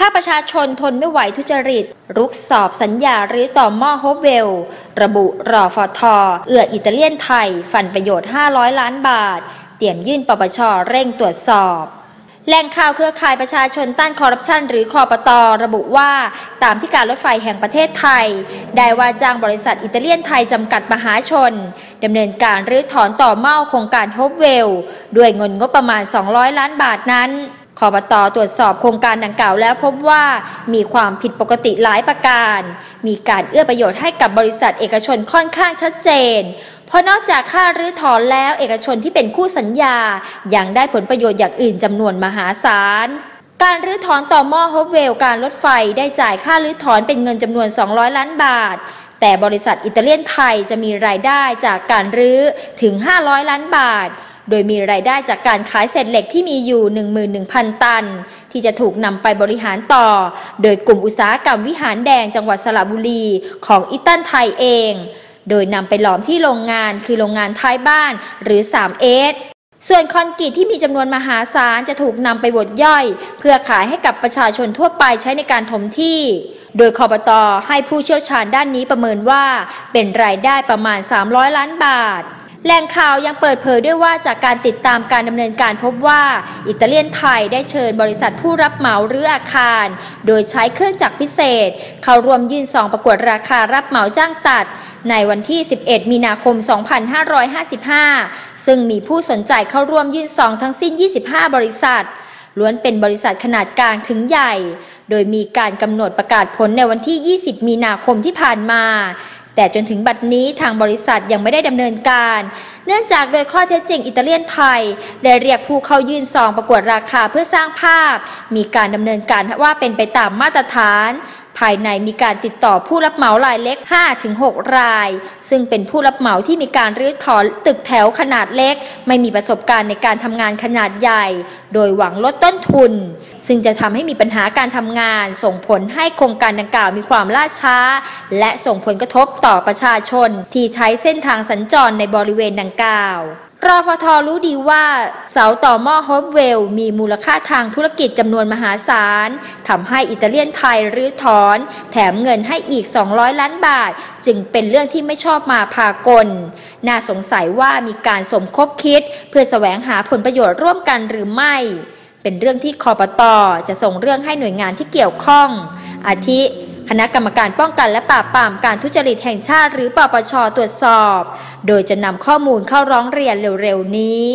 ภาคประชาชนทนไม่ไหวทุจริต รุกสอบสัญญาหรือต่อหม้อโฮเวล ระบุรอฟอทอเอื้ออิตาเลียนไทย ฟันประโยชน์ 500 ล้านบาท เตรียมยื่นปปชเร่งตรวจสอบแหล่งข่าวเครือข่ายประชาชนต้านคอร์รัปชันหรือคอปตอระบุว่า ตามที่การรถไฟแห่งประเทศไทย ได้ว่าจ้างบริษัทอิตาเลียนไทยจำกัดมหาชนดำเนินการรื้อถอนต่อเม้าโครงการโฮปเวล ด้วยเงินงบประมาณ 200 ล้านบาทนั้น คอบตตรวจสอบโครงการดังกล่าวแล้วพบว่ามีความผิดปกติหลายประการ มีการเอื้อประโยชน์ให้กับบริษัทเอกชนค่อนข้างชัดเจน เพราะนอกจากค่ารื้อถอนแล้วเอกชนที่เป็นคู่สัญญา ยังได้ผลประโยชน์อย่างอื่นจำนวนมหาศาลการรื้อถอนต่อหม้อโฮปเวลการรถไฟได้จ่ายค่ารื้อถอนเป็นเงินจำนวน 200 ล้านบาท แต่บริษัทอิตาเลียนไทยจะมีรายได้จากการรื้อถึง 500 ล้านบาท โดยมีรายได้จากการขายเศษเหล็กที่มีอยู่ 11,000 ตัน ที่จะถูกนำไปบริหารต่อ โดยกลุ่มอุตสาหกรรมวิหารแดงจังหวัดสระบุรีของอิตันไทยเอง โดยนำไปหลอมที่โรงงานคือโรงงานท้ายบ้านหรือ3เอสส่วนคอนกรีตที่มีจำนวนมหาศาลจะถูกนำไปบดย่อย เพื่อขายให้กับประชาชนทั่วไปใช้ในการถมที่ โดยคอบตอให้ผู้เชี่ยวชาญด้านนี้ประเมินว่าเป็นรายได้ประมาณ 300 ล้านบาท แหล่งข่าวยังเปิดเผยด้วยว่าจากการติดตามการดำเนินการพบว่า อิตาเลียนไทยได้เชิญบริษัทผู้รับเหมาหรืออาคาร โดยใช้เครื่องจักรพิเศษ เข้าร่วมยื่นซองประกวดราคารับเหมาจ้างตัด ในวันที่ 11 มีนาคม 2555 ซึ่งมีผู้สนใจเข้าร่วมยื่นซองทั้งสิ้น 25 บริษัทล้วนเป็นบริษัทขนาดกลางถึงใหญ่ โดยมีการกำหนดประกาศผลในวันที่ 20 มีนาคมที่ผ่านมา แต่จนถึงบัดนี้ทางบริษัทยังไม่ได้ดำเนินการ เนื่องจากโดยข้อเท็จจริงอิตาเลียนไทยได้เรียกผู้เข้ายื่นซองประกวดราคาเพื่อสร้างภาพ มีการดำเนินการว่าเป็นไปตามมาตรฐานภายในมีการติดต่อผู้รับเหมารายเล็ก 5-6 ราย ซึ่งเป็นผู้รับเหมาที่มีการรื้อถอนตึกแถวขนาดเล็ก ไม่มีประสบการณ์ในการทำงานขนาดใหญ่ โดยหวังลดต้นทุน ซึ่งจะทำให้มีปัญหาการทำงาน ส่งผลให้โครงการดังกล่าวมีความล่าช้า และส่งผลกระทบต่อประชาชน ที่ใช้เส้นทางสัญจรในบริเวณดังกล่าวรอฟทรู้ดีว่า เสาต่อหม้อฮอปเวล มีมูลค่าทางธุรกิจจำนวนมหาศาลทำให้อิตาเลียนไทยรื้อถอน แถมเงินให้อีก 200 ล้านบาท จึงเป็นเรื่องที่ไม่ชอบมาพากล น่าสงสัยว่ามีการสมคบคิด เพื่อแสวงหาผลประโยชน์ร่วมกันหรือไม่ เป็นเรื่องที่คอปตอจะส่งเรื่องให้หน่วยงานที่เกี่ยวข้อง อาทิคณะกรรมการป้องกันและปราบปรามการทุจริตแห่งชาติหรือปปชตรวจสอบ โดยจะนำข้อมูลเข้าร้องเรียนเร็วๆนี้